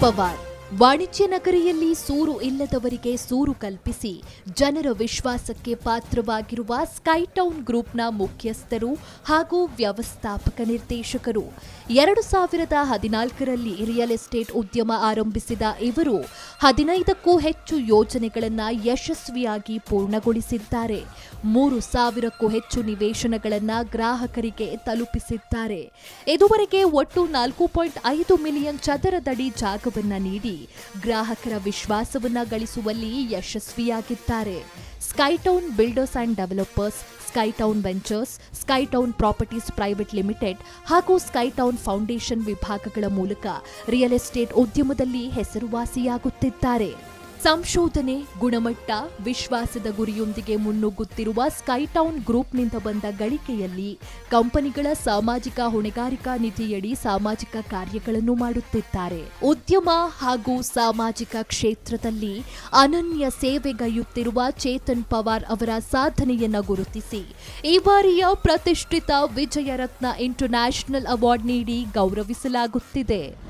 पवार। ವಾಣಿಜ್ಯ ನಗರಿಯಲ್ಲಿ ಸೂರು ಇಲ್ಲದವರಿಗೆ ಸೂರು ಕಲ್ಪಿಸಿ ಜನರ ವಿಶ್ವಾಸಕ್ಕೆ ಪಾತ್ರವಾಗಿರುವ ಸ್ಕೈಟೌನ್ ಗ್ರೂಪ್ನ ಮುಖ್ಯಸ್ಥರು ಹಾಗೂ ವ್ಯವಸ್ಥಾಪಕ ನಿರ್ದೇಶಕರು. ಎರಡು ಸಾವಿರದ ಹದಿನಾಲ್ಕರಲ್ಲಿ ರಿಯಲ್ ಎಸ್ಟೇಟ್ ಉದ್ಯಮ ಆರಂಭಿಸಿದ ಇವರು ಹದಿನೈದಕ್ಕೂ ಹೆಚ್ಚು ಯೋಜನೆಗಳನ್ನು ಯಶಸ್ವಿಯಾಗಿ ಪೂರ್ಣಗೊಳಿಸಿದ್ದಾರೆ. ಮೂರು ಸಾವಿರಕ್ಕೂ ಹೆಚ್ಚು ನಿವೇಶನಗಳನ್ನು ಗ್ರಾಹಕರಿಗೆ ತಲುಪಿಸಿದ್ದಾರೆ. ಇದುವರೆಗೆ ಒಟ್ಟು ನಾಲ್ಕು ಪಾಯಿಂಟ್ ಐದು ಮಿಲಿಯನ್ ಚದರದಡಿ ಜಾಗವನ್ನು ನೀಡಿ ಗ್ರಾಹಕರ ವಿಶ್ವಾಸವನ್ನ ಗಳಿಸುವಲ್ಲಿ ಯಶಸ್ವಿಯಾಗಿದ್ದಾರೆ. Skytown builders and developers, Skytown ventures, Skytown properties private limited ಹಾಗೂ ಸ್ಕೈಟೌನ್ ಫೌಂಡೇಶನ್ ವಿಭಾಗಗಳ ಮೂಲಕ ರಿಯಲ್ ಎಸ್ಟೇಟ್ ಉದ್ಯಮದಲ್ಲಿ ಹೆಸರುವಾಸಿಯಾಗುತ್ತಿದ್ದಾರೆ. ಸಂಶೋಧನೆ, ಗುಣಮಟ್ಟ, ವಿಶ್ವಾಸದ ಗುರಿಯೊಂದಿಗೆ ಮುನ್ನುಗ್ಗುತ್ತಿರುವ ಸ್ಕೈಟೌನ್ ಗ್ರೂಪ್ನಿಂದ ಬಂದ ಗಳಿಕೆಯಲ್ಲಿ ಕಂಪನಿಗಳ ಸಾಮಾಜಿಕ ಹೊಣೆಗಾರಿಕಾ ನಿಧಿಯಡಿ ಸಾಮಾಜಿಕ ಕಾರ್ಯಗಳನ್ನು ಮಾಡುತ್ತಿದ್ದಾರೆ. ಉದ್ಯಮ ಹಾಗೂ ಸಾಮಾಜಿಕ ಕ್ಷೇತ್ರದಲ್ಲಿ ಅನನ್ಯ ಸೇವೆಗೈಯುತ್ತಿರುವ ಚೇತನ್ ಪವಾರ್ ಅವರ ಸಾಧನೆಯನ್ನು ಗುರುತಿಸಿ, ಈ ಬಾರಿಯ ಪ್ರತಿಷ್ಠಿತ ವಿಜಯರತ್ನ ಇಂಟರ್ನ್ಯಾಷನಲ್ ಅವಾರ್ಡ್ ನೀಡಿ ಗೌರವಿಸಲಾಗುತ್ತಿದೆ.